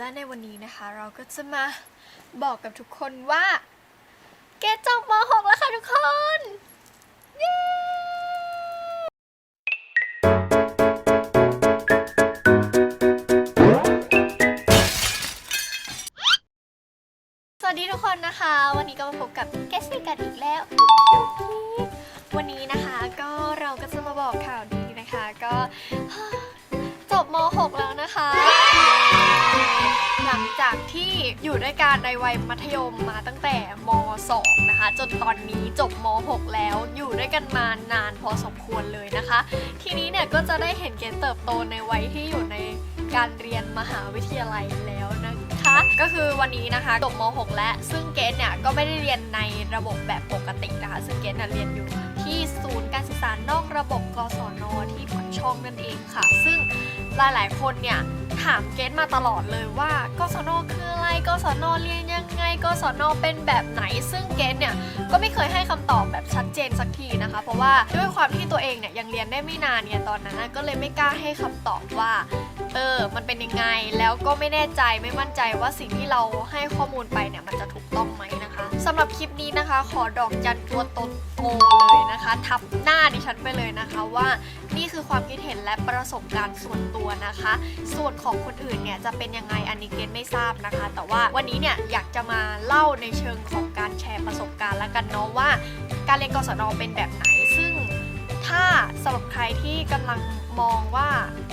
และในวันนี้นะคะเราก็จะมาบอกกับทุกคนว่า เกจบม .6 แล้วค่ะทุกคน เย้ สวัสดีทุกคนนะคะ วันนี้ก็มาพบกับเกสซี่กันอีกแล้ว วันนี้นะคะก็เราก็จะมาบอกข่าวดีนะคะก็ ม .6 แล้วนะคะ หลังจากที่อยู่ด้วยกันในวัยมัธยมมาตั้งแต่ม .2 นะคะ จนตอนนี้จบม .6 แล้วอยู่ด้วยกันมานานพอสมควรเลยนะคะ ทีนี้เนี่ยก็จะได้เห็นเกณฑ์เติบโตในวัยที่อยู่ในการเรียนมหาวิทยาลัยแล้ว นะคะ ก็คือวันนี้นะคะจบม .6 แล้วซึ่งเกณฑ์เนี่ยก็ไม่ได้เรียนในระบบแบบปกตินะคะ ซึ่งเกณฑ์เนี่ยเรียนอยู่ที่ศูนย์การศึกษานอกระบบกศนที่ปักช่องนั่นเองค่ะ ซึ่งหลายๆ คนเนี่ยถามเกตมาตลอดเลยว่ากศนคืออะไรกศนเรียนยังไงกศนเป็นแบบไหน ซึ่งเกตเนี่ยก็ไม่เคยให้คำตอบแบบชัดเจนสักทีนะคะ เพราะว่าด้วยความที่ตัวเองเนี่ยยังเรียนได้ไม่นานเนี่ยตอนนั้นก็เลยไม่กล้าให้คำตอบว่า เออมันเป็นยังไง แล้วก็ไม่แน่ใจไม่มั่นใจว่าสิ่งที่เราให้ข้อมูลไปเนี่ยมันจะถูกต้องไหมนะคะสำหรับคลิปนี้นะคะ ขอดอกจันตัวตนโตเลยนะคะ ทับหน้าดิฉันไปเลยนะคะว่านี่คือความคิดเห็นและประสบการณ์ส่วนตัวนะคะ ส่วนของคนอื่นเนี่ยจะเป็นยังไงอันนี้เกณไม่ทราบนะคะ แต่ว่าวันนี้เนี่ยอยากจะมาเล่าในเชิงของการแชร์ประสบการณ์แล้วกันเนาะว่า การเรียนกศนเป็นแบบไหน ซึ่งถ้าสำหรับใครที่กำลัง มองว่า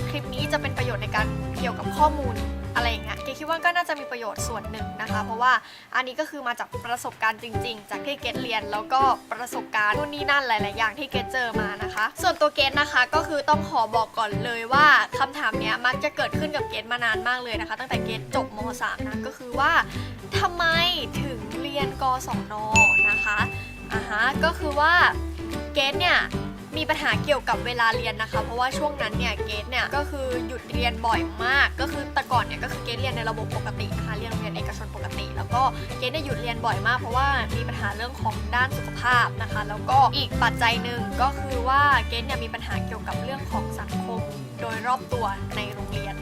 คลิปนี้จะเป็นประโยชน์ในการเกี่ยวกับข้อมูลอะไรอย่างเงี้ยเกคิดว่าก็น่าจะมีประโยชน์ส่วนหนึ่งนะคะ เพราะว่าอันนี้ก็คือมาจากประสบการณ์จริง ๆ จากที่เกดเรียน แล้วก็ประสบการณ์นู่นนี่นั่นหลาย ๆ อย่างที่เกดเจอมานะคะ ส่วนตัวเกดนะคะก็คือต้องขอบอกก่อนเลยว่าคำถามเนี้ยมักจะเกิดขึ้นกับเกดมานานมากเลยนะคะ ตั้งแต่เกดจบม .3 นะก็คือว่าทำไมถึงเรียนกศนนะคะอ่าฮะก็คือว่าเกดเนี่ย มีปัญหาเกี่ยวกับเวลาเรียนนะคะ เพราะว่าช่วงนั้นเนี่ยเกดเนี่ยก็คือหยุดเรียนบ่อยมาก ก็คือแต่ก่อนเนี่ยก็คือเกดเรียนในระบบปกตินะคะเรียนโรงเรียนเอกชนปกติ แล้วก็เกดเนี่ยหยุดเรียนบ่อยมาก เพราะว่ามีปัญหาเรื่องของด้านสุขภาพนะคะ แล้วก็อีกปัจจัยหนึ่งก็คือว่าเกดเนี่ยมีปัญหาเกี่ยวกับเรื่องของสังคมโดยรอบตัวในโรงเรียน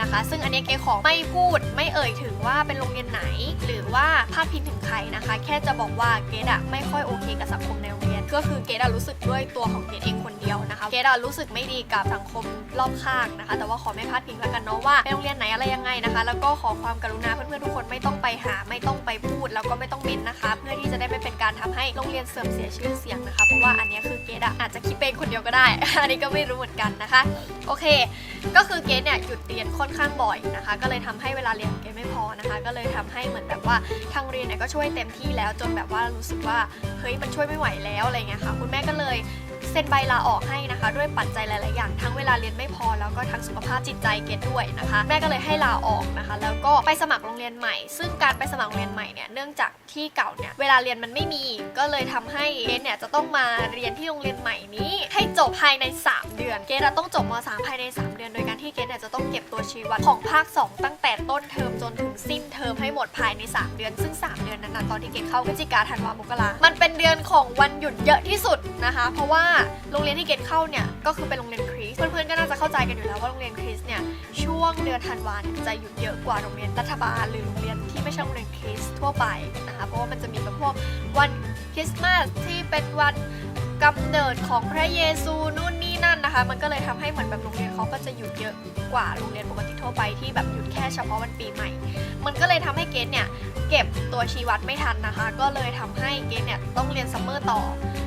นะคะซึ่งอันนี้เกขอไม่พูดไม่เอ่ยถึงว่าเป็นโรงเรียนไหน หรือว่าพาดพิงถึงใครนะคะ แค่จะบอกว่าเกดอะไม่ค่อยโอเคกับสังคมในโรงเรียน ก็คือเกดอะรู้สึกด้วยตัวของเกดเองคนเดียวนะคะ เกดอะรู้สึกไม่ดีกับสังคมรอบข้างนะคะ แต่ว่าขอไม่พาดพิงแล้วกันเนาะว่าเป็นโรงเรียนไหนอะไรยังไงนะคะ แล้วก็ขอความกรุณาเพื่อนๆทุกคนไม่ต้องไปหาไม่ต้องไปพูดแล้วก็ไม่ต้องเม้นนะคะ เพื่อที่จะได้ไม่เป็นการทำให้โรงเรียนเสื่อมเสียชื่อเสียงนะคะ เพราะว่าอันนี้คือเกดอะอาจจะคิดเป็นคนเดียวก็ได้ อันนี้ก็ไม่รู้เหมือนกันนะคะ โอเค ก็คือเกดเนี่ยหยุดเรียนค่อนข้างบ่อยนะคะ ก็เลยทำให้เวลาเรียนของเกดไม่พอนะคะ ก็เลยทำให้เหมือนแบบว่าทางเรียนเนี่ยก็ช่วยเต็มที่แล้วจนแบบว่ารู้สึกว่าเฮ้ยมันช่วยไม่ไหวแล้วอะไรเงี้ยค่ะคุณแม่ก็เลยเซ็นใบลาออกให้นะคะ ด้วยปัจจัยหลาย ๆ อย่างทั้งเวลาเรียนไม่พอแล้วก็ทั้งสุขภาพจิตใจเกดด้วยนะคะ แม่ก็เลยให้ลาออกนะคะ แล้วก็ไปสมัครโรงเรียนใหม่ ซึ่งการไปสมัครโรงเรียนใหม่เนี่ยเนื่องจากที่เก่าเนี่ยเวลาเรียนมันไม่มีก็เลยทำให้เกดเนี่ยจะต้องมาเรียนที่โรงเรียนใหม่นี้ ให้จบภายใน 3 เดือน เกดอะต้องจบม .3 ภายใน 3 เดือนโดยการ เก็บตัวชีวัดของภาค 2 ตั้งแต่ต้นเทอมจนถึงสิ้นเทอมให้หมดภายใน 3 เดือน ซึ่ง 3 เดือนนั้นนะตอนที่เกดเข้าพฤศจิกาธันวามกรามันเป็นเดือนของวันหยุดเยอะที่สุดนะคะ เพราะว่าโรงเรียนที่เกดเข้าเนี่ยก็คือเป็นโรงเรียนคริสเพื่อนๆก็น่าจะเข้าใจกันอยู่แล้วว่าโรงเรียนคริสเนี่ยช่วงเดือนธันวาจะหยุดเยอะกว่าโรงเรียนรัฐบาลหรือโรงเรียนที่ไม่ใช่โรงเรียนคริสทั่วไปนะคะเพราะว่ามันจะมีแบบพวกวันคริสต์มาสที่เป็นวัน กำเนิดของพระเยซูนู่นนี่นั่นนะคะ มันก็เลยทำให้เหมือนแบบโรงเรียนเขาก็จะหยุดเยอะกว่าโรงเรียนปกติทั่วไปที่แบบหยุดแค่เฉพาะวันปีใหม่ มันก็เลยทำให้เกณฑ์เนี่ยเก็บตัวชีวัดไม่ทันนะคะ ก็เลยทำให้เกณฑ์เนี่ยต้องเรียนซัมเมอร์ต่อ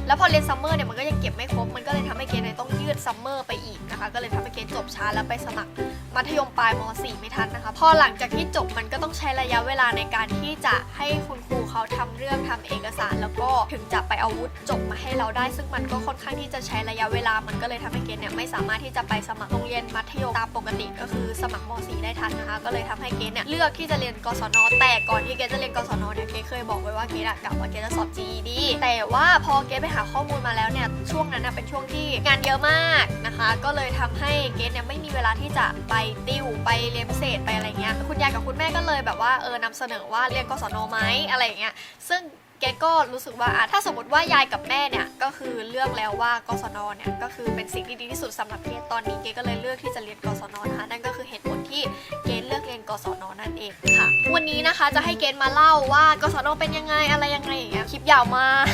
แล้วพอเรียนซัมเมอร์เนี่ยมันก็ยังเก็บไม่ครบ มันก็เลยทำให้เกณฑ์เนี่ยต้องยืดซัมเมอร์ไปอีกนะคะ ก็เลยทำให้เกณฑ์จบช้าแล้วไปสมัครมัธยมปลายม .4 ไม่ทันนะคะ พอหลังจากที่จบมันก็ต้องใช้ระยะเวลาในการที่จะให้คุณครูเขาทำเรื่องทำเอกสาร แล้วก็ถึงจะไปเอาวุฒิจบมาให้เราได้ซึ่งมันก็ค่อนข้างที่จะใช้ระยะเวลา มันก็เลยทำให้เกณฑ์เนี่ยไม่สามารถที่จะไปสมัครโรงเรียนมัธยมตามปกติ ก็คือสมัครม .4 ได้ทันนะคะ ก็เลยทำให้เกณฑ์เนี่ยเลือกที่จะเรียนกศน แต่ก่อนที่เกณฑ์จะเรียนกศนเนี่ยเกณฑ์เคยบอกไว้ว่าเกณฑ์อะกะว่าเกณฑ์จะสอบ GED แต่ว่าพอเกณฑ์ไปหาข้อมูลมาแล้วเนี่ยช่วงนั้นเป็นช่วงที่งานเยอะมากนะคะ ก็เลยทำให้เกณฑ์เนี่ยไม่มีเวลาที่จะไปติวไปเรียนพิเศษไปอะไรเงี้ยคุณยายกับคุณแม่ก็เลยแบบว่าเออนำเสนอว่าเรียนกศนไหมอะไรอย่างเงี้ยซึ่ง เกกดก็รู้สึกว่าถ้าสมมติว่ายายกับแม่เนี่ยก็คือเลือกแล้วว่ากศนเนี่ยก็คือเป็นสิ่งที่ดีที่สุดสำหรับเกดตอนนี้เกดก็เลยเลือกที่จะเรียนกศนนะคะนั่นก็คือเหตุผลที่เกดเลือกเรียนกศนนั่นเองค่ะ วันนี้นะคะจะให้เกดมาเล่าว่ากศนเป็นยังไงอะไรยังไงอย่างเงี้ยคลิปยาวมาก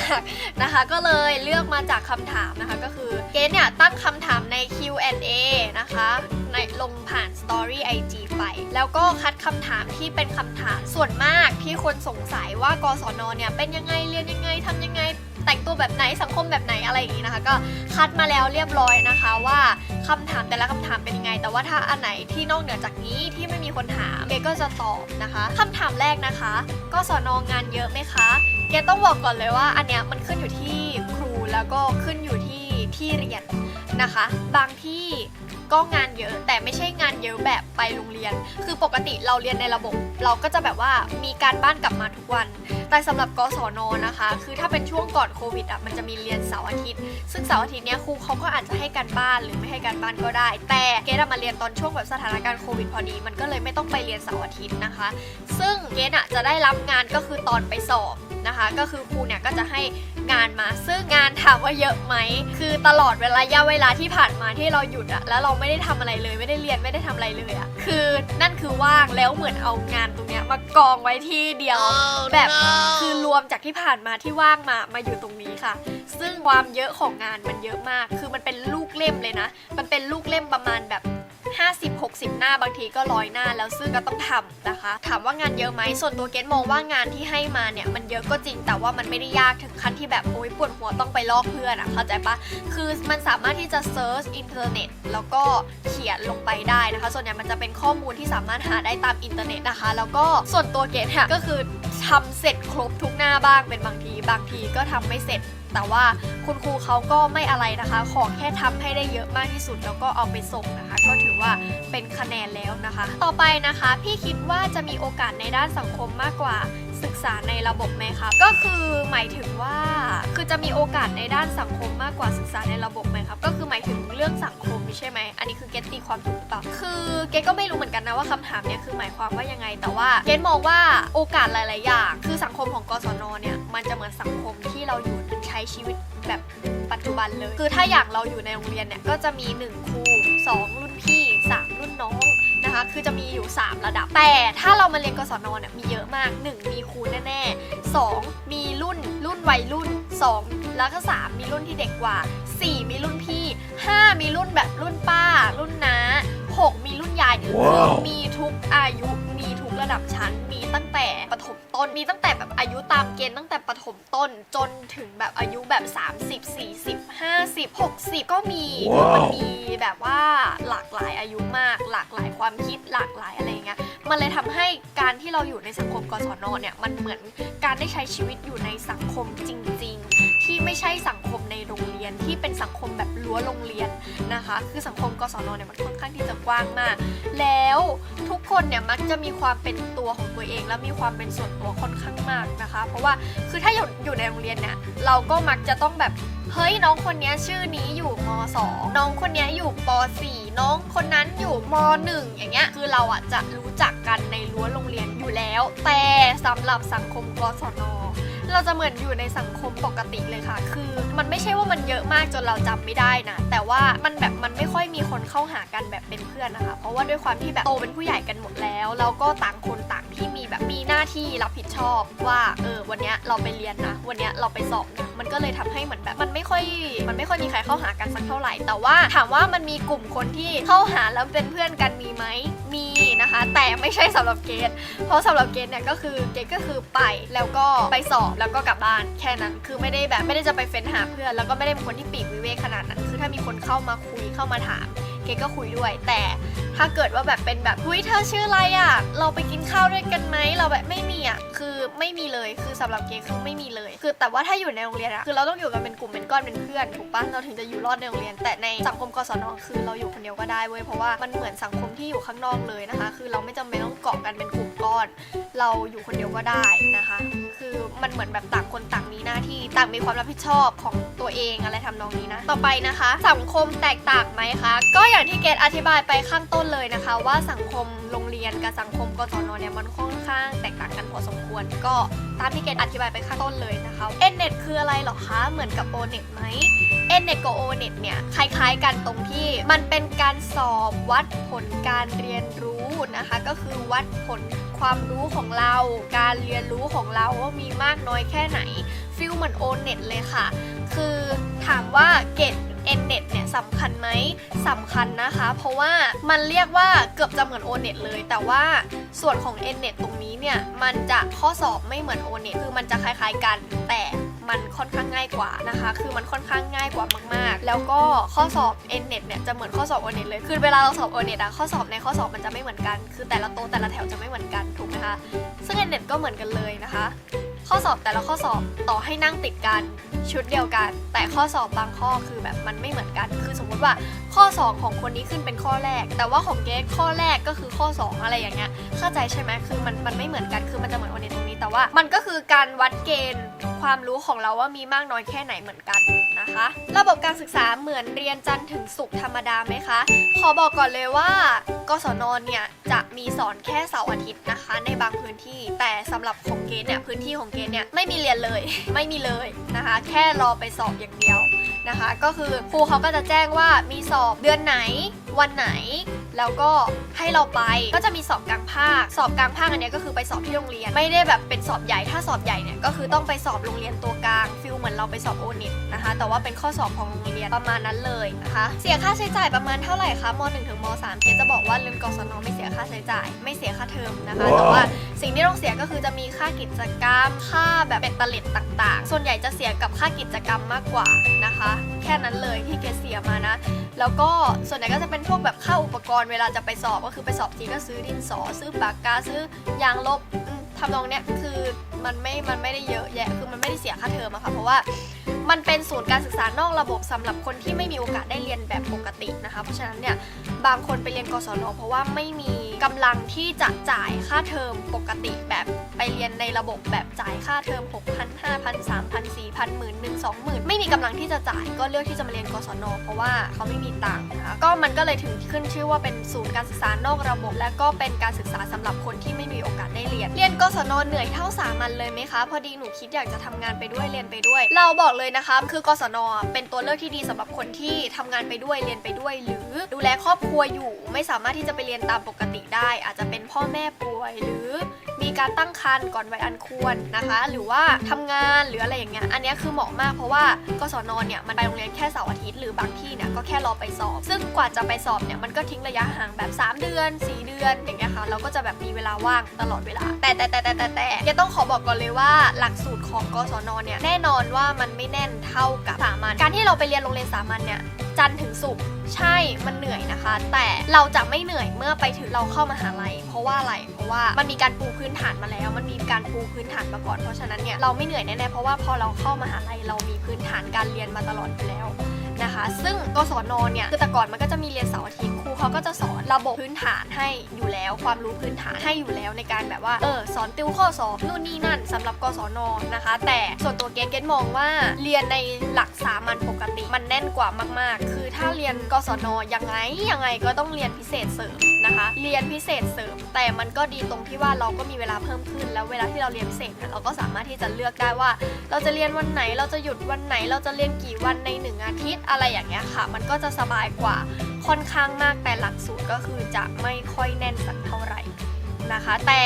นะคะ ก็เลยเลือกมาจากคำถามนะคะ ก็คือเกดเนี่ยตั้งคำถามใน Q&A นะคะ ในลงผ่าน Story IG ไป แล้วก็คัดคำถามที่เป็นคำถามส่วนมากที่คนสงสัยว่ากศนเนี่ยเป็นยังไงเรียนยังไงทำยังไงแต่งตัวแบบไหนสังคมแบบไหนอะไรอย่างนี้นะคะ ก็คัดมาแล้วเรียบร้อยนะคะว่าคำถามแต่ละคำถามเป็นยังไง แต่ว่าถ้าอันไหนที่นอกเหนือจากนี้ที่ไม่มีคนถามเกก็จะตอบนะคะคำถามแรกนะคะกศนงานเยอะไหมคะเกต้องบอกก่อนเลยว่า อันเนี้ยมันขึ้นอยู่ที่ครูแล้วก็ขึ้นอยู่ที่ที่เรียนนะคะ บางที่ ก็งานเยอะ แต่ไม่ใช่งานเยอะแบบไปโรงเรียน คือปกติเราเรียนในระบบ เราก็จะแบบว่ามีการบ้านกลับมาทุกวัน แต่สำหรับกศนนะคะ คือถ้าเป็นช่วงก่อนโควิดอะมันจะมีเรียนเสาร์อาทิตย์ ซึ่งเสาร์อาทิตย์เนี้ยครูเขาก็อาจจะให้การบ้านหรือไม่ให้การบ้านก็ได้ แต่เกดมาเรียนตอนช่วงแบบสถานการณ์โควิดพอดี มันก็เลยไม่ต้องไปเรียนเสาร์อาทิตย์นะคะ ซึ่งเกดอะจะได้รับงานก็คือตอนไปสอบ นะคะ ก็คือครูเนี่ยก็จะให้งานมาซึ่งงานถามว่าเยอะไหมคือตลอดเวลาระยะเวลาที่ผ่านมาที่เราหยุดอะแล้วเราไม่ได้ทำอะไรเลยไม่ได้เรียนไม่ได้ทำอะไรเลยอะคือนั่นคือว่างแล้วเหมือนเอางานตรงเนี้ยมากองไว้ที่เดียวแบบคือรวมจากที่ผ่านมาที่ว่างมามาอยู่ตรงนี้ค่ะ ซึ่งความเยอะของงานมันเยอะมาก คือมันเป็นลูกเล่มเลยนะ มันเป็นลูกเล่มประมาณแบบ 50-60 หน้าบางทีก็ร้อยหน้าแล้วซึ่งก็ต้องทำนะคะ ถามว่างานเยอะไหมส่วนตัวเกดมองว่างานที่ให้มาเนี่ยมันเยอะก็จริงแต่ว่ามันไม่ได้ยากถึงขั้นที่แบบโอ๊ยปวดหัวต้องไปลอกเพื่อนอะเข้าใจปะคือมันสามารถที่จะเซิร์ชอินเทอร์เน็ตแล้วก็เขียนลงไปได้นะคะ ส่วนใหญ่มันจะเป็นข้อมูลที่สามารถหาได้ตามอินเทอร์เน็ตนะคะ แล้วก็ส่วนตัวเกดค่ะก็คือทำเสร็จครบทุกหน้าบ้างเป็นบางที บางทีก็ทำไม่เสร็จแต่ว่าคุณครูเขาก็ไม่อะไรนะคะ ขอแค่ทำให้ได้เยอะมากที่สุด แล้วก็เอาไปส่งนะคะ ก็ถือว่าเป็นคะแนนแล้วนะคะ ต่อไปนะคะ พี่คิดว่าจะมีโอกาสในด้านสังคมมากกว่าศึกษาในระบบไหมครับก็คือหมายถึงว่าคือจะมีโอกาสในด้านสังคมมากกว่าศึกษาในระบบไหมครับก็คือหมายถึงเรื่องสังคมใช่ไหมอันนี้คือเกตตีความถูกหรือเปล่าคือเกตก็ไม่รู้เหมือนกันนะว่าคำถามเนี้ยคือหมายความว่ายังไง แต่ว่าเกตมองว่าโอกาสหลาย ๆ อย่าง คือสังคมของกศนเนี่ยมันจะเหมือนสังคมที่เราอยู่ ใช้ชีวิตแบบปัจจุบันเลย คือถ้าอย่างเราอยู่ในโรงเรียนเนี่ยก็จะมี 1ครู2 รุ่นพี่ 3 รุ่นน้องนะคะ คือจะมีอยู่ 3 ระดับ แต่ถ้าเรามาเรียนกศนเนี่ยมีเยอะมาก 1 มีครูแน่ๆ 2 มีรุ่นรุ่นวัยรุ่น 2 แล้วก็ 3 มีรุ่นที่เด็กกว่า 4 มีรุ่นพี่ 5 มีรุ่นแบบรุ่นป้า รุ่นน้า 6 มีรุ่นยายว้าวมีทุกอายุมีทุก ระดับชั้นมีตั้งแต่ประถมต้นมีตั้งแต่แบบอายุตามเกณฑ์ตั้งแต่ประถมต้นจนถึงแบบอายุแบบ 30 40 50 60 ก็มีคือว้าวมันมีแบบว่าหลากหลายอายุมาก หลากหลายความคิดหลากหลายอะไรอย่างเงี้ยมันเลยทำให้การที่เราอยู่ในสังคมกศนเนี่ยมันเหมือนการได้ใช้ชีวิตอยู่ในสังคมจริง ๆ ที่ไม่ใช่สังคมในโรงเรียนที่เป็นสังคมแบบรั้วโรงเรียนนะคะ คือสังคมกศนเนี่ยมันค่อนข้างที่จะกว้างมาก แล้วทุกคนเนี่ยมักจะมีความเป็นตัวของตัวเอง และมีความเป็นส่วนตัวค่อนข้างมากนะคะ เพราะว่าคือถ้าอยู่อยู่ในโรงเรียนเนี่ยเราก็มักจะต้องแบบเฮ้ยน้องคนนี้ชื่อนี้อยู่ม 2 น้องคนนี้อยู่ป .4 น้องคนนั้นอยู่ม .1 อย่างเงี้ยคือเราอะจะรู้จักกันในรั้วโรงเรียนอยู่แล้ว แต่สำหรับสังคมกศน เราจะเหมือนอยู่ในสังคมปกติเลยค่ะ คือมันไม่ใช่ว่ามันเยอะมากจนเราจำไม่ได้นะ แต่ว่ามันแบบมันไม่ค่อยมีคนเข้าหากันแบบเป็นเพื่อนนะคะ เพราะว่าด้วยความที่แบบโตเป็นผู้ใหญ่กันหมดแล้ว แล้วก็ต่างคนต่างที่มีแบบมีหน้าที่รับผิดชอบว่า เออ วันนี้เราไปเรียนนะ วันนี้เราไปสอบนะ มันก็เลยทำให้เหมือนแบบมันไม่ค่อยมันไม่ค่อยมีใครเข้าหากันสักเท่าไหร่ แต่ว่าถามว่ามันมีกลุ่มคนที่เข้าหาแล้วเป็นเพื่อนกันมีไหมมีนะคะ แต่ไม่ใช่สำหรับเกดเพราะสำหรับเกดเนี่ยก็คือเกดก็คือไปแล้วก็ไปสอบแล้วก็กลับบ้านแค่นั้น คือไม่ได้แบบไม่ได้จะไปเฟ้นหาเพื่อน แล้วก็ไม่ได้เป็นคนที่ปีกวิเวกขนาดนั้น คือถ้ามีคนเข้ามาคุยเข้ามาถาม กก็คุยด้วย แต่ถ้าเกิดว่าแบบเป็นแบบหุ้ยเธอชื่ออะไรอะ เราไปกินข้าวด้วยกันไหมเราแบบไม่มีอะคือไม่มีเลยคือสำหรับเกคือไม่มีเลย คือแต่ว่าถ้าอยู่ในโรงเรียนอะคือเราต้องอยู่กันเป็นกลุ่มเป็นก้อนเป็นเพื่อนถูกปะเราถึงจะอยู่รอดในโรงเรียน แต่ในสังคมกศนคือเราอยู่คนเดียวก็ได้เว้ยเพราะว่ามันเหมือนสังคมที่อยู่ข้างนอกเลยนะคะ คือเราไม่จำเป็นต้องเกาะกันเป็นกลุ่มก้อน เราอยู่คนเดียวก็ได้นะคะ คือมันเหมือนแบบต่างคนต่างมีหน้าที่ต่างมีความรับผิดชอบของตัวเองอะไรทำนองนี้นะต่อไปนะคะ สังคมแตกต่างไหมคะ ก็อย่างที่เกดอธิบายไปข้างต้นเลยนะคะ ว่าสังคมโรงเรียนกับสังคมกศนเนี่ยมันค่อนข้างแตกต่างกันพอสมควร ก็ตามที่เกดอธิบายไปข้างต้นเลยนะคะ n n e t คืออะไรหรอคะเหมือนกับ o n e t ไหม n n e t กับ o n e t เนี่ยคล้ายๆกันตรงที่มันเป็นการสอบวัดผลการเรียนรู้นะคะ ก็คือวัดผลความรู้ของเรา การเรียนรู้ของเราว่ามีมากน้อยแค่ไหนฟิลเหมือน o n e t เลยค่ะ คือถามว่าเกด n n e t เนี่ยสำคัญไหมสำคัญนะคะ เพราะว่ามันเรียกว่าเกือบจะเหมือน o n e t เลย แต่ว่าส่วนของ n n e t ตรงนี้เนี่ยมันจะข้อสอบไม่เหมือน o n e t คือมันจะคล้ายๆกัน แต่มันค่อนข้างง่ายกว่านะคะ คือมันค่อนข้างง่ายกว่ามากๆ แล้วก็ข้อสอบ n n e t เนี่ยจะเหมือนข้อสอบ o n e t เลย คือเวลาเราสอบ o n e t อะข้อสอบในข้อสอบมันจะไม่เหมือนกัน คือแต่ละโต๊ะแต่ละแถวจะไม่เหมือนกันถูกไหมคะ ซึ่ง n n e t ก็เหมือนกันเลยนะคะ ข้อสอบแต่ละข้อสอบต่อให้นั่งติดกันชุดเดียวกัน แต่ข้อสอบบางข้อคือแบบมันไม่เหมือนกัน คือสมมุติว่าข้อ 2 ของคนนี้ขึ้นเป็นข้อแรก แต่ว่าของเกสข้อแรกก็คือข้อ 2 อะไรอย่างเงี้ยเข้าใจใช่ไหมคือมันมันไม่เหมือนกันคือมันจะเหมือนวันนตตรงนี้ แต่ว่ามันก็คือการวัดเกณฑ์ความรู้ของเราว่ามีมากน้อยแค่ไหนเหมือนกันนะคะ ระบบการศึกษาเหมือนเรียนจันทร์ถึงศุกร์ธรรมดาไหมคะ ขอบอกก่อนเลยว่ากศนเนี่ยจะมีสอนแค่เสาร์อาทิตย์นะคะ ในบางพื้นที่ แต่สำหรับของเกณฑ์เนี่ยพื้นที่ของเกณฑ์เนี่ยไม่มีเรียนเลย ไม่มีเลยนะคะ แค่รอไปสอบอย่างเดียวนะคะ ก็คือครูเขาก็จะแจ้งว่ามีสอบเดือนไหน วันไหน แล้วก็ให้เราไปก็จะมีสอบกลางภาค สอบกลางภาคอันเนี้ยก็คือไปสอบที่โรงเรียน ไม่ได้แบบเป็นสอบใหญ่ถ้าสอบใหญ่เนี่ยก็คือต้องไปสอบโรงเรียนตัวกลางฟิลเหมือนเราไปสอบโอเน็ตนะคะแต่ว่าเป็นข้อสอบของโรงเรียนประมาณนั้นเลยนะคะเสียค่าใช้จ่ายประมาณเท่าไหร่คะม .1 ถึงม .3 เกจะบอกว่าเรียนกศนไม่เสียค่าใช้จ่าย ไม่เสียค่าเทอมนะคะแต่ว่าสิ่งที่ต้องเสียก็คือจะมีค่ากิจกรรม ค่าแบบเป็นตะเล็ดต่างๆ ส่วนใหญ่จะเสียกับค่ากิจกรรมมากกว่านะคะ แค่นั้นเลยที่เกเสียมานะ แล้วก็ส่วนใหญ่ก็จะเป็นพวกแบบค่าอุปกรณ์เวลาจะไปสอบก็คือไปสอบทีก็ซื้อดินสอ ซื้อปากกาซื้อยางลบ ทำนองเนี้ยคือมันไม่ มันไม่ได้เยอะแยะ คือมันไม่ได้เสียค่าเทอมอะค่ะเพราะว่ามันเป็นศูนย์การศึกษานอกระบบสำหรับคนที่ไม่มีโอกาสได้เรียนแบบปกตินะคะ เพราะฉะนั้นเนี่ยบางคนไปเรียนกศนเพราะว่าไม่มีกำลังที่จะจ่ายค่าเทอมปกติแบบไปเรียนในระบบแบบจ่ายค่าเทอม 6 0 0 0 5,000 3,000 4,000หมื่นหนึ่งสองหมื่นไม่มีกำลังที่จะจ่ายก็เลือกที่จะมาเรียนกศนเพราะว่าเขาไม่มีตังค์นะคะก็มันก็เลยถึงขึ้นชื่อว่าเป็นศูนย์การศึกษานอกระบบ และก็เป็นการศึกษาสำหรับคนที่ไม่มีโอกาสได้เรียน เรียนกศนเหนื่อยเท่าสามัญเลยไหมคะ พอดีหนูคิดอยากจะทำงานไปด้วยเรียนไปด้วย เราบอกเลยนะคะ คือกศนเป็นตัวเลือกที่ดีสำหรับคนที่ทำงานไปด้วยเรียนไปด้วย หรือดูแลครอบครัวอยู่ไม่สามารถที่จะไปเรียนตามปกติได้ อาจจะเป็นพ่อแม่ป่วยหรือมีการตั้งครรภ์ก่อนวัยอันควรนะคะ หรือว่าทำงานหรืออะไรอย่างเงี้ยอันนี้คือเหมาะมากเพราะว่ากศนเนี่ยมันไปโรงเรียนแค่เสาร์อาทิตย์หรือบางที่เนี่ยก็แค่รอไปสอบ ซึ่งกว่าจะไปสอบเนี่ยมันก็ทิ้งระยะห่างแบบ 3 เดือน 4 เดือนอย่างเงี้ยค่ะเราก็จะแบบมีเวลาว่างตลอดเวลาแต่แต่แต่แต่แต่แต่ยังต้องขอบอกก่อนเลยว่าหลักสูตรของกศนเนี่ยแน่นอนว่ามันไม่แน่นเท่ากับสามัญการที่เราไปเรียนโรงเรียนสามัญเนี่ยจันถึงศุกร์ใช่มันเหนื่อยนะคะ แต่เราจะไม่เหนื่อยเมื่อไปถึงเราเข้ามหาลัย เพราะว่าอะไร เพราะว่ามันมีการปูพื้นฐานมาแล้ว มันมีการปูพื้นฐานมาก่อน เพราะฉะนั้นเนี่ยเราไม่เหนื่อยแน่ๆ เพราะว่าพอเราเข้ามหาลัยเรามีพื้นฐานการเรียนมาตลอดอยู่แล้วนะคะ ซึ่งกศนเนี่ยคือแต่ก่อนมันก็จะมีเรียนเสาร์อาทิตย์ เขาก็จะสอนระบบพื้นฐานให้อยู่แล้ว ความรู้พื้นฐานให้อยู่แล้วในการแบบว่าเออสอนติวข้อสอบนู่นนี่นั่นสำหรับกศนนะคะ แต่ส่วนตัวเกรทเกรทมองว่าเรียนในหลักสามัญปกติ มันแน่นกว่ามาก ๆ คือถ้าเรียนกศนยังไงยังไงก็ต้องเรียนพิเศษเสริมนะคะ เรียนพิเศษเสริม แต่มันก็ดีตรงที่ว่าเราก็มีเวลาเพิ่มขึ้น แล้วเวลาที่เราเรียนพิเศษเนี่ยเราก็สามารถที่จะเลือกได้ว่า เราจะเรียนวันไหนเราจะหยุดวันไหน เราจะเรียนกี่วันในหนึ่งอาทิตย์อะไรอย่างเงี้ยค่ะ มันก็จะสบายกว่าค่อนข้างมากแต่หลักสูตรก็คือจะไม่ค่อยแน่นสักเท่าไหร่นะคะ แต่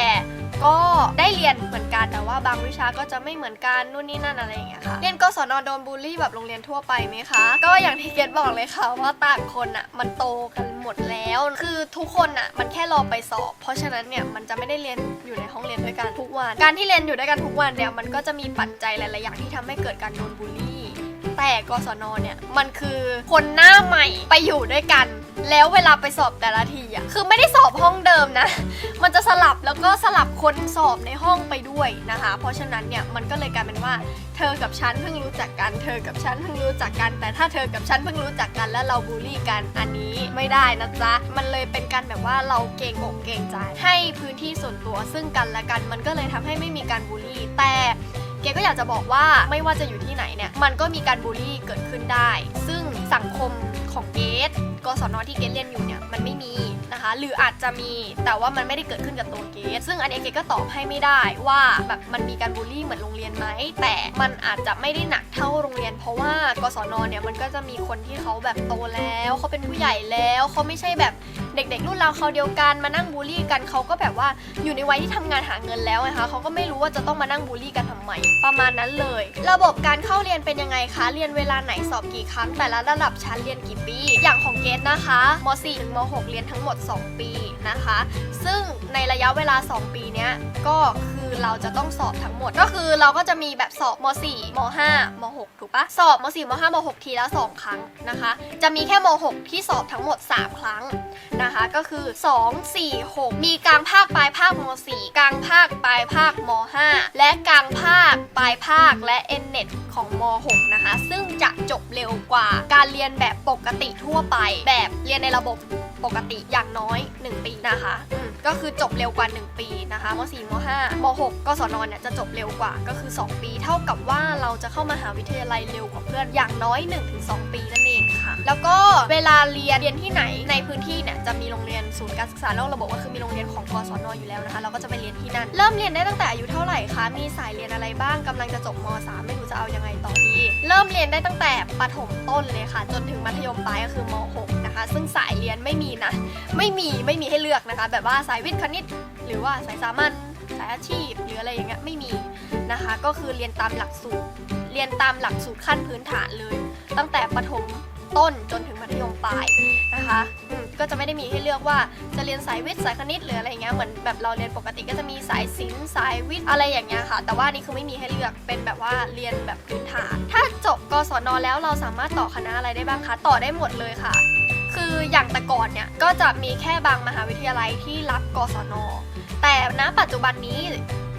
ก็ได้เรียนเหมือนกันแต่ว่าบางวิชาก็จะไม่เหมือนกันนู่นนี่นั่นอะไรอย่างเงี้ยค่ะเรียนกศนโดนบูลลี่แบบโรงเรียนทั่วไปไหมคะ ก็อย่างที่เกดบอกเลยค่ะว่าต่างคนอะมันโตกันหมดแล้ว คือทุกคนอะมันแค่รอไปสอบ เพราะฉะนั้นเนี่ยมันจะไม่ได้เรียนอยู่ในห้องเรียนด้วยกันทุกวัน การที่เรียนอยู่ด้วยกันทุกวันเนี่ยมันก็จะมีปัจจัยหลายๆอย่างที่ทำให้เกิดการโดนบูลลี่ แต่กศนเนี่ยมันคือคนหน้าใหม่ไปอยู่ด้วยกัน แล้วเวลาไปสอบแต่ละทีอะคือไม่ได้สอบห้องเดิมนะ มันจะสลับแล้วก็สลับคนสอบในห้องไปด้วยนะคะ เพราะฉะนั้นเนี่ยมันก็เลยกลายเป็นว่า เธอกับฉันเพิ่งรู้จักกัน เธอกับฉันเพิ่งรู้จักกัน แต่ถ้าเธอกับฉันเพิ่งรู้จักกันแล้วเราบูลลี่กันอันนี้ไม่ได้นะจ๊ะมันเลยเป็นการแบบว่าเราเกรงอกเกรงใจให้พื้นที่ส่วนตัวซึ่งกันและกันมันก็เลยทำให้ไม่มีการบูลลี่แต่ เกก็อยากจะบอกว่าไม่ว่าจะอยู่ที่ไหนเนี่ยมันก็มีการบูลลี่เกิดขึ้นได้ ซึ่งสังคมของเกส กศนที่เกสเรียนอยู่เนี่ยมันไม่มีนะคะ หรืออาจจะมีแต่ว่ามันไม่ได้เกิดขึ้นกับตัวเกสซึ่งอันนี้เกสก็ตอบให้ไม่ได้ว่าแบบมันมีการบูลลี่เหมือนโรงเรียนไหมแต่มันอาจจะไม่ได้หนักเท่าโรงเรียน เพราะว่ากศนเนี่ยมันก็จะมีคนที่เขาแบบโตแล้วเขาเป็นผู้ใหญ่แล้วเขาไม่ใช่แบบเด็กๆรุ่นราวเขาเดียวกันมานั่งบูลลี่กันเขาก็แบบว่าอยู่ในวัยที่ทำงานหาเงินแล้วนะคะเขาก็ไม่รู้ว่าจะต้องมานั่งบูลลี่กันทำไมประมาณนั้นเลย ระบบการเข้าเรียนเป็นยังไงคะเรียนเวลาไหนสอบกี่ครั้งแต่ละระดับชั้นเรียนกี่ปี อย่างของเกสนะคะม .4 ถึงม .6 เรียนทั้งหมด 2 ปีนะคะ ซึ่งในระยะเวลา 2 ปีเนี้ยก็คือ เราจะต้องสอบทั้งหมด ก็คือเราก็จะมีแบบสอบม .4 ม .5 ม .6 ถูกปะสอบม .4 ม .5 ม .6 ทีละ2ครั้งนะคะ จะมีแค่ม .6 ที่สอบทั้งหมด 3 ครั้งนะคะ ก็คือ 2 4 6 มีกลางภาคปลายภาคม .4 กลางภาคปลายภาคม .5 และกลางภาคปลายภาคและ n n e t ของม .6 นะคะ ซึ่งจะจบเร็วกว่าการเรียนแบบปกติทั่วไป แบบเรียนในระบบ ปกติอย่างน้อย 1 ปีนะคะอืมก็คือจบเร็วกว่า 1 ปีนะคะม .4 ม .5 ม .6 กศนเนี่ยจะจบเร็วกว่าก็คือ 2 ปี เท่ากับว่าเราจะเข้ามหาวิทยาลัยเร็วกว่าเพื่อนอย่างน้อย 1-2 ปีนั่นเองค่ะ แล้วก็เวลาเรียนเรียนที่ไหนในพื้นที่เนี่ยจะมีโรงเรียนศูนย์การศึกษานอกระบบก็คือมีโรงเรียนของกศนอยู่แล้วนะคะ เราก็จะไปเรียนที่นั่นเริ่มเรียนได้ตั้งแต่อายุเท่าไหร่คะมีสายเรียนอะไรบ้างกำลังจะจบม .3 ไม่รู้จะเอายังไงต่อดี เริ่มเรียนได้ตั้งแต่ประถมต้นเลยค่ะ จนถึงมัธยมปลายก็คือม .6 นะคะ ซึ่งสายเรียนไม่มีนะ ไม่มีไม่มีให้เลือกนะคะ แบบว่าสายวิทย์คณิต หรือว่าสายสามัญสายอาชีพหรืออะไรอย่างเงี้ยไม่มีนะคะ ก็คือเรียนตามหลักสูตร เรียนตามหลักสูตรขั้นพื้นฐานเลย ตั้งแต่ประถมต้นจนถึงมัธยมปลายนะคะก็จะไม่ได้มีให้เลือกว่าจะเรียนสายวิทย์สายคณิตหรืออะไรเงี้ยเหมือนแบบเราเรียนปกติก็จะมีสายศิลป์สายวิทย์อะไรอย่างเงี้ยค่ะ แต่ว่านนี่คือไม่มีให้เลือกเป็นแบบว่าเรียนแบบพื้นฐาน ถ้าจบกศนแล้วเราสามารถต่อคณะอะไรได้บ้างคะต่อได้หมดเลยค่ะ คืออย่างแต่ก่อนเนี่ยก็จะมีแค่บางมหาวิทยาลัยที่รับกศน แต่ณปัจจุบันนี้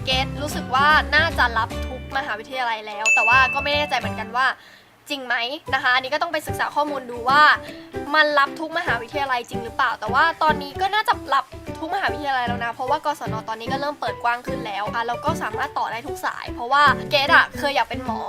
เกตรู้สึกว่าน่าจะรับทุกมหาวิทยาลัยแล้ว แต่ว่าก็ไม่แน่ใจเหมือนกันว่า จริงไหมนะคะ อันนี้ก็ต้องไปศึกษาข้อมูลดูว่า มันรับทุกมหาวิทยาลัยจริงหรือเปล่า แต่ว่าตอนนี้ก็น่าจะรับทุกมหาวิทยาลัยแล้วนะ เพราะว่ากศนตอนนี้ก็เริ่มเปิดกว้างขึ้นแล้วค่ะแล้วก็สามารถต่อได้ทุกสาย เพราะว่าเกดอะเคยอยากเป็นหมอ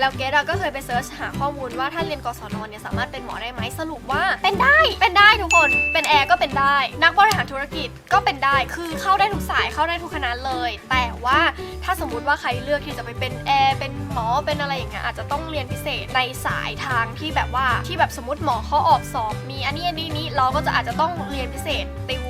แล้วเกดอะก็เคยไปเซิร์ชหาข้อมูลว่าถ้าเรียนกศนเนี่ยสามารถเป็นหมอได้ไหมสรุปว่า เป็นได้ เป็นได้ทุกคน เป็นแอร์ก็เป็นได้ นักบริหารธุรกิจก็เป็นได้ คือเข้าได้ทุกสาย เข้าได้ทุกคณะเลย แต่ว่าถ้าสมมุติว่าใครเลือกที่จะไปเป็นแอร์ เป็นหมอ เป็นอะไรอย่างเงี้ยอาจจะต้องเรียนพิเศษในสายทางที่แบบว่าที่แบบสมมติหมอเขาออกสอบ มีอันนี้อันนี้นี้เราก็จะอาจจะต้องเรียนพิเศษติว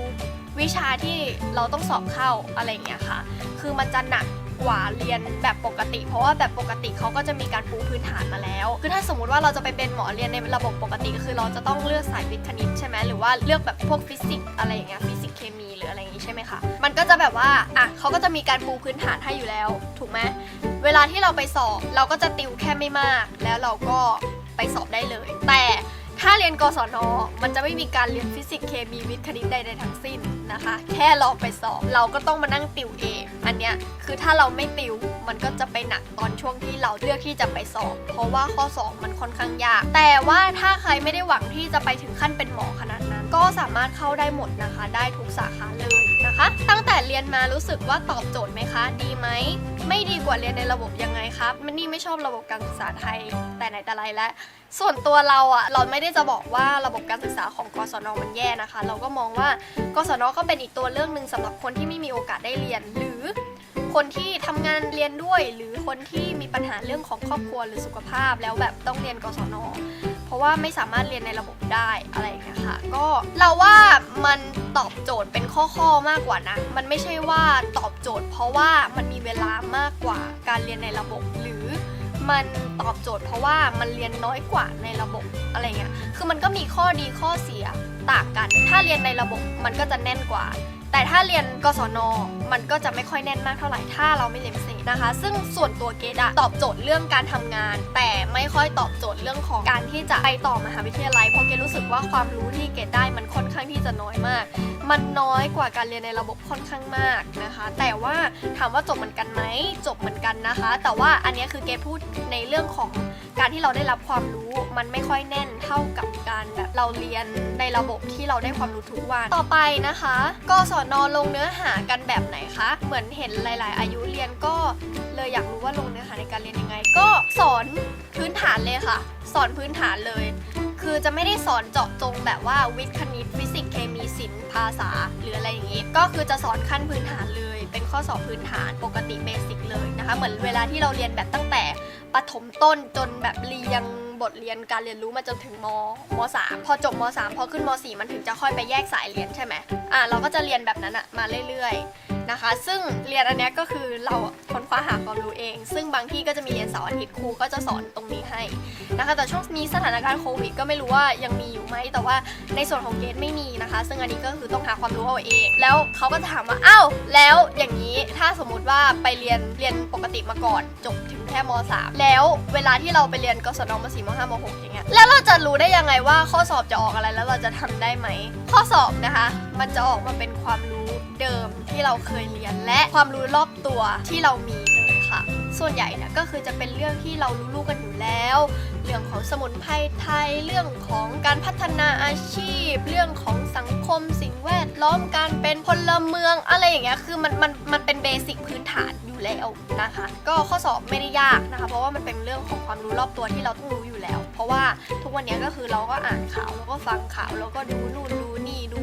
วิชาที่เราต้องสอบเข้าอะไรอย่างเงี้ยค่ะ คือมันจะหนัก กว่าเรียนแบบปกติ เพราะว่าแบบปกติเขาก็จะมีการปูพื้นฐานมาแล้ว คือถ้าสมมติว่าเราจะไปเป็นหมอเรียนในระบบปกติก็คือเราจะต้องเลือกสายวิทย์คณิตใช่ไหมหรือว่าเลือกแบบพวกฟิสิกส์อะไรอย่างเงี้ยฟิสิกส์เคมีหรืออะไรอย่างงี้ใช่ไหมคะมันก็จะแบบว่าอะเขาก็จะมีการปูพื้นฐานให้อยู่แล้ว ถูกไหมเวลาที่เราไปสอบเราก็จะติวแค่ไม่มาก แล้วเราก็ไปสอบได้เลย แต่ถ้าเรียนกศนมันจะไม่มีการเรียนฟิสิกส์เคมีวิทย์คณิตใดๆทั้งสิ้น นะคะ แค่ลองไปสอบ เราก็ต้องมานั่งติวเอง อันเนี้ยคือถ้าเราไม่ติวมันก็จะไปหนักตอนช่วงที่เราเลือกที่จะไปสอบ เพราะว่าข้อสอบมันค่อนข้างยาก แต่ว่าถ้าใครไม่ได้หวังที่จะไปถึงขั้นเป็นหมอขนาดนั้น ก็สามารถเข้าได้หมดนะคะ ได้ทุกสาขาเลย ตั้งแต่เรียนมารู้สึกว่าตอบโจทย์ไหมคะ ดีไหม ไม่ดีกว่าเรียนในระบบยังไงครับ มันนี่ไม่ชอบระบบการศึกษาไทย แต่ไหนแต่ไรแล้ว ส่วนตัวเราอะเราไม่ได้จะบอกว่าระบบการศึกษาของกศนมันแย่นะคะ เราก็มองว่ากศนก็เป็นอีกตัวเรื่องหนึ่งสำหรับคนที่ไม่มีโอกาสได้เรียน หรือคนที่ทำงานเรียนด้วย หรือคนที่มีปัญหาเรื่องของครอบครัวหรือสุขภาพแล้วแบบต้องเรียนกศน เพราะว่าไม่สามารถเรียนในระบบได้อะไรอย่างเงี้ยค่ะก็เราว่ามันตอบโจทย์เป็นข้อๆมากกว่านะ มันไม่ใช่ว่าตอบโจทย์ เพราะว่ามันมีเวลามากกว่าการเรียนในระบบหรือมันตอบโจทย์เพราะว่ามันเรียนน้อยกว่าในระบบอะไรเงี้ย คือมันก็มีข้อดีข้อเสียต่างกัน ถ้าเรียนในระบบมันก็จะแน่นกว่า แต่ถ้าเรียนกศน มันก็จะไม่ค่อยแน่นมากเท่าไหร่ถ้าเราไม่เรียนพิเศษนะคะ ซึ่งส่วนตัวเกดอะตอบโจทย์เรื่องการทำงาน แต่ไม่ค่อยตอบโจทย์เรื่องของการที่จะไปต่อมหาวิทยาลัยเพราะเกดรู้สึกว่าความรู้ที่เกดได้มันค่อนข้างที่จะน้อยมาก มันน้อยกว่าการเรียนในระบบค่อนข้างมากนะคะ แต่ว่าถามว่าจบเหมือนกันไหมจบเหมือนกันนะคะ แต่ว่าอันนี้คือเกดพูดในเรื่องของการที่เราได้รับความรู้มันไม่ค่อยแน่นเท่ากับการแบบเราเรียนในระบบที่เราได้ความรู้ทุกวันต่อไปนะคะกศนนลงเนื้อหากันแบบไหนคะ เหมือนเห็นหลาย ๆ อายุเรียนก็เลยอยากรู้ว่าลงเนื้อหาในการเรียนยังไง ก็สอนพื้นฐานเลยค่ะ สอนพื้นฐานเลย คือจะไม่ได้สอนเจาะจงแบบว่าวิทย์คณิตฟิสิกส์เคมีศิลป์ภาษา หรืออะไรอย่างนี้ ก็คือจะสอนขั้นพื้นฐานเลย เป็นข้อสอบพื้นฐานปกติเบสิกเลยนะคะ เหมือนเวลาที่เราเรียนแบบตั้งแต่ปฐมต้นจนแบบเรียง บทเรียนการเรียนรู้มาจนถึงมมสามพอจบมสามพอขึ้นมสี่มันถึงจะค่อยไปแยกสายเรียนใช่ไหมอะเราก็จะเรียนแบบนั้นอะมาเรื่อยๆ นะคะ ซึ่งเรียนอันเนี้ยก็คือเราค้นคว้าหาความรู้เอง ซึ่งบางที่ก็จะมีเรียนเสาร์อาทิตย์ครูก็จะสอนตรงนี้ให้นะคะแต่ช่วงนี้สถานการณ์โควิดก็ไม่รู้ว่ายังมีอยู่ไหมแต่ว่าในส่วนของเกดไม่มีนะคะ ซึ่งอันนี้ก็คือต้องหาความรู้เอาเอง แล้วเขาก็ถามว่าอ้าวแล้วอย่างนี้ถ้าสมมติว่าไปเรียนเรียนปกติมาก่อน จบถึงแค่ม .3 แล้วเวลาที่เราไปเรียนกศนม .4 ม .5 ม .6 อย่างเงี้ยแล้วเราจะรู้ได้ยังไงว่าข้อสอบจะออกอะไรแล้วเราจะทำได้ไหมข้อสอบนะคะ มันจะออกมาเป็นความรู้ เดิมที่เราเคยเรียน และความรู้รอบตัวที่เรามีเลยค่ะ ส่วนใหญ่เนี่ยก็คือจะเป็นเรื่องที่เรารู้ๆกันอยู่แล้ว เรื่องของสมุนไพรไทย เรื่องของการพัฒนาอาชีพ เรื่องของสังคมสิ่งแวดล้อมการเป็นพลเมืองอะไรอย่างเงี้ยคือมันมันมันเป็นเบสิกพื้นฐานอยู่แล้วนะคะ ก็ข้อสอบไม่ได้ยากนะคะ เพราะว่ามันเป็นเรื่องของความรู้รอบตัวที่เราต้องรู้อยู่แล้ว เพราะว่าทุกวันนี้ก็คือเราก็อ่านข่าวแล้วก็ฟังข่าวแล้วก็ดูนู่นดู นี่ดู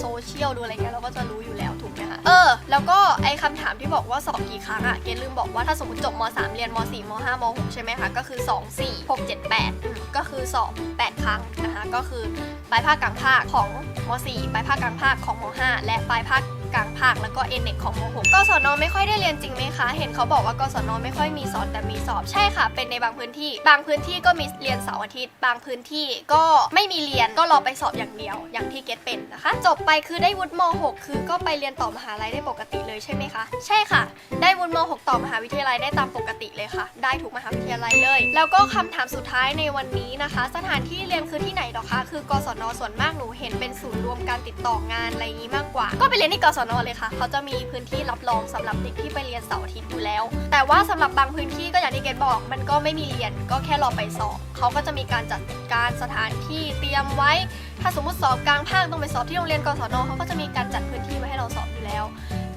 โซเชียลดูอะไรเงี้ยเราก็จะรู้อยู่แล้วถูกไหมคะเออ แล้วก็ไอคำถามที่บอกว่าสอบกี่ครั้งอะเกณฑ์ลืมบอกว่าถ้าสมมติจบม .3 เรียนม .4 ม .5 ม .6 ใช่ไหมคะก็คือ 2 4 6 7 8 ก็คือสอบ 8 ครั้งนะคะก็คือปลายภาคกลางภาคของม .4 ปลายภาคกลางภาคของม .5 และปลายภาค กลางภาคแล้วก็เอเน็กของม .6 กศนไม่ค่อยได้เรียนจริงไหมคะ เห็นเขาบอกว่ากศนไม่ค่อยมีสอนแต่มีสอบใช่ค่ะ เป็นในบางพื้นที่ บางพื้นที่ก็มีเรียนเสาร์อาทิตย์ บางพื้นที่ก็ไม่มีเรียนก็รอไปสอบอย่างเดียว อย่างที่เกตเป็นนะคะ จบไปคือได้วุฒิม .6 คือก็ไปเรียนต่อมหาลัยได้ปกติเลยใช่ไหมคะ ใช่ค่ะ ได้วุฒิม .6 ต่อมหาวิทยาลัยได้ตามปกติเลยค่ะ ได้ทุกมหาวิทยาลัยเลย แล้วก็คำถามสุดท้ายในวันนี้นะคะ สถานที่เรียนคือที่ไหนหรอคะ คือกศนส่วนมากหนูเห็นเป็นศูนย์รวมการติดต่องานอะไรนี้มากกว่า ก็ไปเรียนที่กศนเลยค่ะ เขาจะมีพื้นที่รับรองสำหรับเด็กที่ไปเรียนเสาร์อาทิตย์อยู่แล้ว แต่ว่าสำหรับบางพื้นที่ก็อย่างที่เกดบอก มันก็ไม่มีเรียนก็แค่รอไปสอบเขาก็จะมีการจัดการสถานที่เตรียมไว้ ถ้าสมมติสอบกลางภาคต้องไปสอบที่โรงเรียนกศนเขาก็จะมีการจัดพื้นที่ไว้ให้เราสอบอยู่แล้ว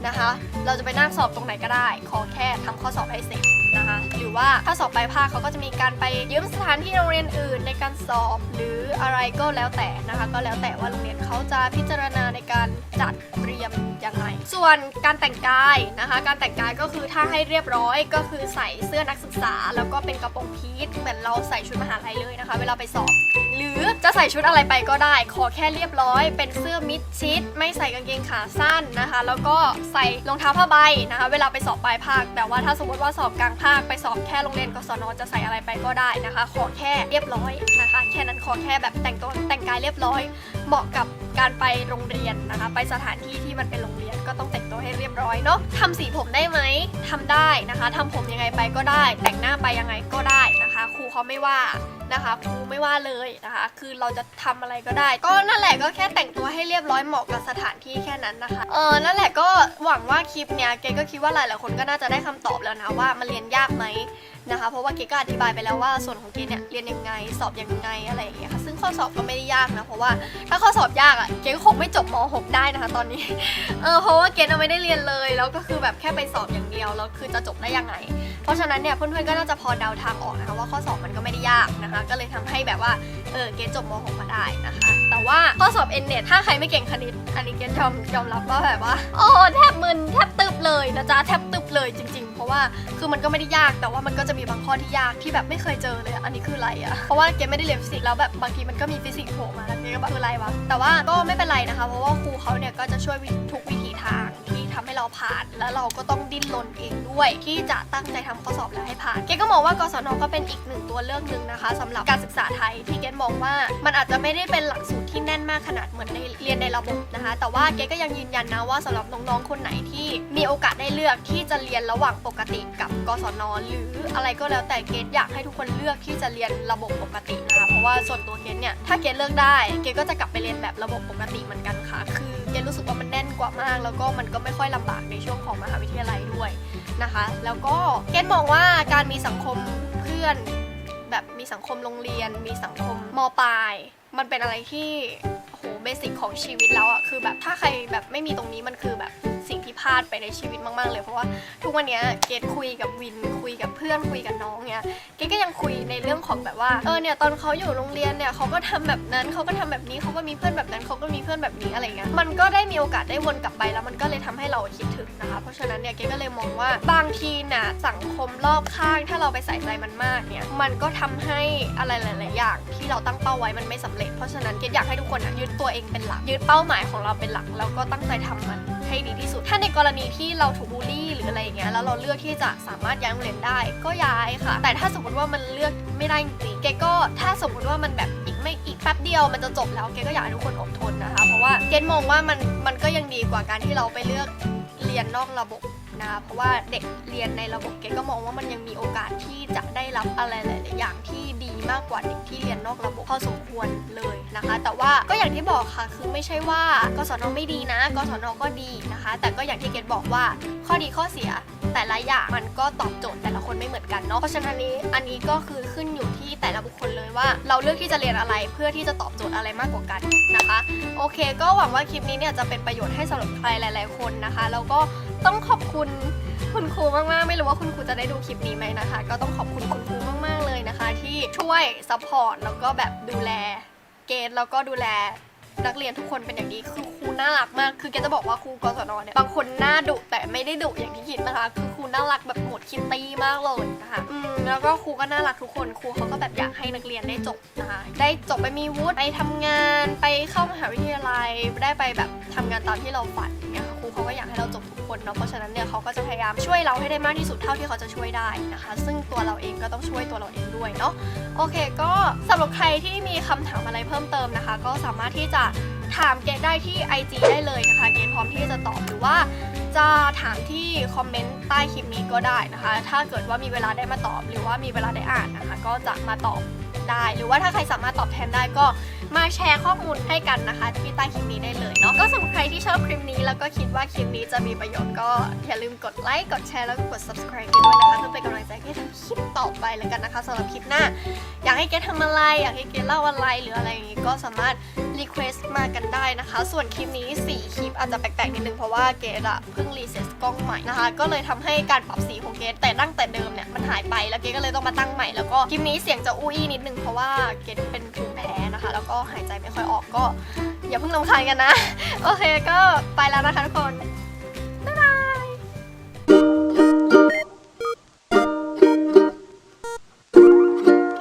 นะคะ เราจะไปนั่งสอบตรงไหนก็ได้ ขอแค่ทำข้อสอบให้เสร็จ นะคะ หรือว่าถ้าสอบปลายภาคเขาก็จะมีการไปยืมสถานที่โรงเรียนอื่นในการสอบ หรืออะไรก็แล้วแต่นะคะ ก็แล้วแต่ว่าโรงเรียนเขาจะพิจารณาในการจัดเตรียมยังไง ส่วนการแต่งกายนะคะ การแต่งกายก็คือถ้าให้เรียบร้อยก็คือใส่เสื้อนักศึกษา แล้วก็เป็นกระโปรงพีทเหมือนเราใส่ชุดมหาลัยเลยนะคะ เวลาไปสอบหรือจะใส่ชุดอะไรไปก็ได้ ขอแค่เรียบร้อย เป็นเสื้อมิดชิด ไม่ใส่กางเกงขาสั้นนะคะ แล้วก็ใส่รองเท้าผ้าใบนะคะ เวลาไปสอบปลายภาค แต่ว่าถ้าสมมติว่าสอบกลางภาคไปสอบแค่โรงเรียนกศนจะใส่อะไรไปก็ได้นะคะ ขอแค่เรียบร้อยนะคะ แค่นั้นขอแค่แบบแต่งตัวแต่งกายเรียบร้อย เหมาะกับการไปโรงเรียนนะคะ ไปสถานที่ที่มันเป็นโรงเรียนก็ต้องแต่งตัวให้เรียบร้อยเนาะทำสีผมได้ไหมทำได้นะคะทำผมยังไงไปก็ได้ แต่งหน้าไปยังไงก็ได้นะคะ ครูเขาไม่ว่า นะคะครูไม่ว่าเลยนะคะ คือเราจะทำอะไรก็ได้ ก็นั่นแหละก็แค่แต่งตัวให้เรียบร้อยเหมาะกับสถานที่แค่นั้นนะคะเออนั่นแหละก็หวังว่าคลิปเนี้ยเกก็คิดว่าหลายๆคนก็น่าจะได้คำตอบแล้วนะว่ามันเรียนยากไหม นะคะ เพราะว่าเกก็อธิบายไปแล้วว่าส่วนของเกเนี่ยเรียนยังไงสอบยังไงอะไรอย่างเงี้ยค่ะซึ่งข้อสอบก็ไม่ได้ยากนะเพราะว่าถ้าข้อสอบยากอะ่ะเกก็คงไม่จบม .6 ได้นะคะ ตอนนี้เออเพราะว่าเกณฑ์ไม่ได้เรียนเลย แล้วก็คือแบบแค่ไปสอบอย่างเดียวแล้วคือจะจบได้ยังไง เพราะฉะนั้นเนี่ยเพื่อนๆก็น่าจะพอเดาทางออกนะคะว่าข้อสอบมันก็ไม่ได้ยากนะคะ ก็เลยทำให้แบบว่าเออเกณฑ์จบม .6 มาได้นะคะ ว่าข้อสอบเอ็นเน็ตถ้าใครไม่เก่งคณิต อันนี้เกณฑ์ยอมยอมรับว่าแบบว่า โอ้แทบมึนแทบตึบเลยนะจ๊ะแทบตึบเลยจริง ๆ เพราะว่าคือมันก็ไม่ได้ยากแต่ว่ามันก็จะมีบางข้อที่ยากที่แบบไม่เคยเจอเลยอันนี้คืออะไรอะเพราะว่าเกณฑ์ไม่ได้เรียนฟิสิกส์แล้วแบบบางทีมันก็มีฟิสิกส์โผล่มาแล้วเกณฑ์ก็แบบคืออะไรวะแต่ว่าก็ไม่เป็นไรนะคะ เพราะว่าครูเขาเนี่ยก็จะช่วยทุกวิถีทางที่ ทำให้เราผ่าน แล้วเราก็ต้องดิ้นรนเองด้วย ที่จะตั้งใจทำข้อสอบแล้วให้ผ่าน เกดก็มองว่ากศนก็เป็นอีกหนึ่งตัวเลือกหนึ่งนะคะสำหรับการศึกษาไทยที่เกดมองว่ามันอาจจะไม่ได้เป็นหลักสูตรที่แน่นมากขนาดเหมือนในเรียนในระบบนะคะ แต่ว่าเกดก็ยังยืนยันนะว่าสำหรับน้องๆคนไหนที่มีโอกาสได้เลือกที่จะเรียนระหว่างปกติกับกศนหรืออะไรก็แล้วแต่เกดอยากให้ทุกคนเลือกที่จะเรียนระบบปกตินะคะเพราะว่าส่วนตัวเกดเนี่ยถ้าเกดเลือกได้เกดก็จะกลับไปเรียนแบบระบบปกติเหมือนกันค่ะคือ เจนรู้สึกว่ามันแน่นกว่ามาก แล้วก็มันก็ไม่ค่อยลำบากในช่วงของมหาวิทยาลัยด้วยนะคะ แล้วก็เจนมองว่าการมีสังคมเพื่อน แบบมีสังคมโรงเรียน มีสังคมมปลาย มันเป็นอะไรที่โหเบสิกของชีวิตแล้วอะคือแบบถ้าใครแบบไม่มีตรงนี้มันคือแบบ พลาดไปในชีวิตมาก ๆ เลยเพราะว่าทุกวันนี้เกดคุยกับวินคุยกับเพื่อนคุยกับน้องเนี้ยเกดก็ยังคุยในเรื่องของแบบว่าเออเนี่ยตอนเขาอยู่โรงเรียนเนี่ยเขาก็ทำแบบนั้นเขาก็ทำแบบนี้เขาก็มีเพื่อนแบบนั้นเขาก็มีเพื่อนแบบนี้อะไรเงี้ยมันก็ได้มีโอกาสได้วนกลับไปแล้วมันก็เลยทำให้เราคิดถึงนะคะ เพราะฉะนั้นเนี่ยเกดก็เลยมองว่าบางทีน่ะสังคมรอบข้าง ถ้าเราไปใส่ใจมันมากเนี่ยมันก็ทำให้อะไรหลาย ๆ อย่าง ที่เราตั้งเป้าไว้มันไม่สำเร็จ เพราะฉะนั้นเกดอยากให้ทุกคนยึดตัวเองเป็นหลักยึดเป้าหมายของเราเป็นหลักแล้วก็ตั้งใจทำมัน ให้ดีที่สุด ถ้าในกรณีที่เราถูกบูลลี่หรืออะไรอย่างเงี้ยแล้วเราเลือกที่จะสามารถย้ายโรงเรียนได้ก็ย้ายค่ะ แต่ถ้าสมมติว่ามันเลือกไม่ได้จริงๆเกก็ถ้าสมมติว่ามันแบบอีกไม่อีกแป๊บเดียวมันจะจบแล้วเกก็อยากให้ทุกคนอดทนนะคะ เพราะว่าเกดมองว่ามันมันก็ยังดีกว่าการที่เราไปเลือกเรียนนอกระบบ นะคะเพราะว่าเด็กเรียนในระบบเกดก็มองว่ามันยังมีโอกาสที่จะได้รับอะไรหลายๆอย่างที่ดีมากกว่าเด็กที่เรียนนอกระบบพอสมควรเลยนะคะ แต่ว่าก็อย่างที่บอกค่ะคือไม่ใช่ว่ากศนไม่ดีนะกศนก็ดีนะคะ แต่ก็อย่างที่เกดบอกว่าข้อดีข้อเสียแต่ละอย่างมันก็ตอบโจทย์แต่ละคนไม่เหมือนกันเนาะเพราะฉะนั้นนี้อันนี้ก็คือขึ้นอยู่ที่แต่ละบุคคลเลยว่า เราเลือกที่จะเรียนอะไรเพื่อที่จะตอบโจทย์อะไรมากกว่ากันนะคะ โอเค ก็หวังว่าคลิปนี้เนี่ยจะเป็นประโยชน์ให้สำหรับใครหลาย ๆ คนนะคะ แล้วก็ ต้องขอบคุณคุณครูมากๆ ไม่รู้ว่าคุณครูจะได้ดูคลิปนี้ไหมนะคะ ก็ต้องขอบคุณคุณครูมากๆเลยนะคะ ที่ช่วยซัพพอร์ตแล้วก็แบบดูแลเกณฑ์แล้วก็ดูแลนักเรียนทุกคนเป็นอย่างดีคือครูน่ารักมาก คือแกจะบอกว่าครูกศนเนี่ยบางคนหน้าดุแต่ไม่ได้ดุอย่างที่คิดนะคะ คือครูน่ารักแบบหมดคิตตี้มากเลยนะคะอืมแล้วก็ครูก็น่ารักทุกคนครูเขาก็แบบอยากให้นักเรียนได้จบนะคะได้จบไปมีวุฒิไปทำงานไปเข้ามหาวิทยาลัยได้ไปแบบทำงานตามที่เราฝันเนี่ยค่ะครูเขาก็อยากให้เราจบทุกคนเนาะเพราะฉะนั้นเนี่ยเขาก็จะพยายามช่วยเราให้ได้มากที่สุดเท่าที่เขาจะช่วยได้นะคะ ซึ่งตัวเราเองก็ต้องช่วยตัวเราเองด้วยเนาะโอเค ก็สำหรับใครที่มีคำถามอะไรเพิ่มเติมนะคะ ก็สามารถที่จะถามเกดได้ที่ IG ได้เลยนะคะ เกดพร้อมที่จะตอบหรือว่าจะถามที่คอมเมนต์ใต้คลิปนี้ก็ได้นะคะ ถ้าเกิดว่ามีเวลาได้มาตอบ หรือว่ามีเวลาได้อ่านนะคะ ก็จะมาตอบได้ หรือว่าถ้าใครสามารถตอบแทนได้ก็ มาแชร์ข้อมูลให้กันนะคะ ที่ใต้คลิปนี้ได้เลยเนาะก็สำหรับใครที่ชอบคลิปนี้ แล้วก็คิดว่าคลิปนี้จะมีประโยชน์ก็อย่าลืมกดไลค์กดแชร์แล้วก็กด subscribe กันด้วยนะคะเพื่อเป็นกำลังใจให้ทำคลิปต่อไปแล้วกันนะคะสำหรับคลิปหน้า อยากให้เกดทำอะไร อยากให้เกดเล่าอะไรหรืออะไรอย่างงี้ก็สามารถรีเควสต์มากันได้นะคะ ส่วนคลิปนี้4คลิปอาจจะแปลกๆนิดนึงเพราะว่าเกดอะเพิ่งรีเซ็ตกล้องใหม่นะคะ ก็เลยทำให้การปรับสีของเกดแต่ตั้งแต่เดิมเนี่ยมันหายไปแล้วเกดก็เลยต้องมาตั้งใหม่แล้วก็คลิปนี้เสียงจะอู้อี้นิดนึงเพราะว่าเกดเป็นภูมิแพ้นะคะ แล้วก็หายใจไม่ค่อยออกก็อย่าเพิ่งลำคาญกันนะ โอเคก็ไปแล้วนะคะทุกคน บ๊ายบาย